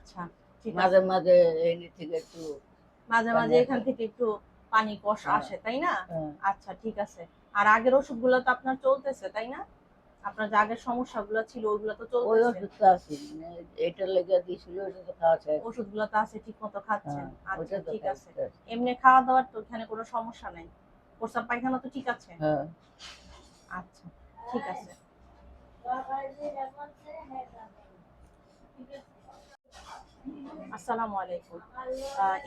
আচ্ছা ঠিক আছে। মাঝে মাঝে এনে থেকে একটু মাঝে মাঝে এখান থেকে একটু পানি কষ হ্যাঁ। আসে তাই না? হ্যাঁ, আচ্ছা ঠিক আছে। আর আগের ওষুধগুলো তো আপনার চলতেছে তাই না? আপনার যে আগের সমস্যাগুলো ছিল ওইগুলো তো ওই চলতেছে। ওষুধটা আছে মানে এটা লেগে দিয়েছিল ওটা তো খাওয়া যায় ওষুধগুলো তো আছে ঠিক মতো খাচ্ছেন। হ্যাঁ, আচ্ছা ঠিক আছে। এমনি খাওয়া দাওয়ার তো এখানে কোনো সমস্যা নাই। প্রস্রাব পায়খানা তো ঠিক আছে? হ্যাঁ। আচ্ছা ঠিক আছে। আসসালামু আলাইকুম।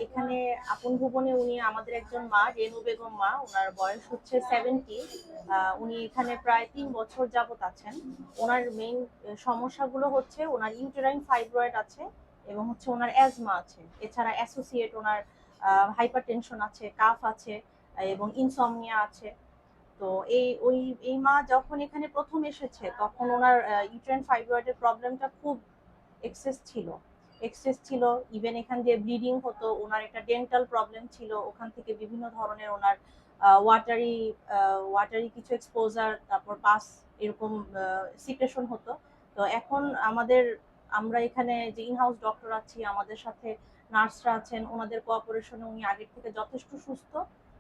এখানে আপন ভুবনে উনি আমাদের একজন মা, রেনু বেগম মা, ওনার বয়স হচ্ছে সেভেন্টি উনি এখানে প্রায় তিন বছর যাবত আছেন। ওনার মেইন সমস্যাগুলো হচ্ছে ওনার ইউটেরাইন ফাইব্রয়েড আছে এবং হচ্ছে ওনার অ্যাজমা আছে। এছাড়া অ্যাসোসিয়েট ওনার হাইপার টেনশন আছে কাফ আছে, এবং ইনসমনিয়া আছে। তো এই, ওই, এই মা যখন এখানে প্রথম এসেছে, তখন ওনার ইউটেরাইন ফাইব্রয়েডের প্রবলেমটা খুব এক্সেস ছিল। এক্সেস ছিল ইভেন এখান দিয়ে ব্লিডিং হতো, ওনার একটা ডেন্টাল প্রবলেম ছিল, ওখান থেকে বিভিন্ন ধরনের ওনার ওয়াটারি ওয়াটারি কিছু এক্সপোজার তারপর পাস এরকম সিক্রেশন হতো। তো এখন আমাদের, আমরা এখানে যে ইনহাউস ডক্টর আছি, আমাদের সাথে নার্সরা আছেন, ওনাদের কোঅপারেশনে উনি আগের থেকে যথেষ্ট সুস্থ।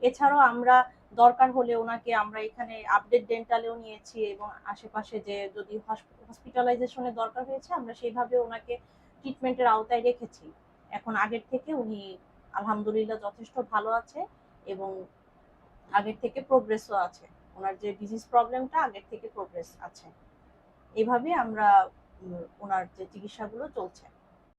এছাড়াও আমরা দরকার হলে ওনাকে আমরা এখানে আপডেট ডেন্টালেও নিয়েছি এবং আশেপাশে যে যদি হসপিটালাইজেশনের দরকার হয়েছে, আমরা সেইভাবে ওনাকে ট্রিটমেন্টের আওতায় রেখেছি। এখন আগের থেকে উনি আলহামদুলিল্লাহ যথেষ্ট ভালো আছে এবং আগের থেকে প্রোগ্রেসও আছে। ওনার যে ডিজিজ প্রবলেমটা আগের থেকে প্রোগ্রেস আছে। এভাবে আমরা ওনার যে চিকিৎসাগুলো চলছে।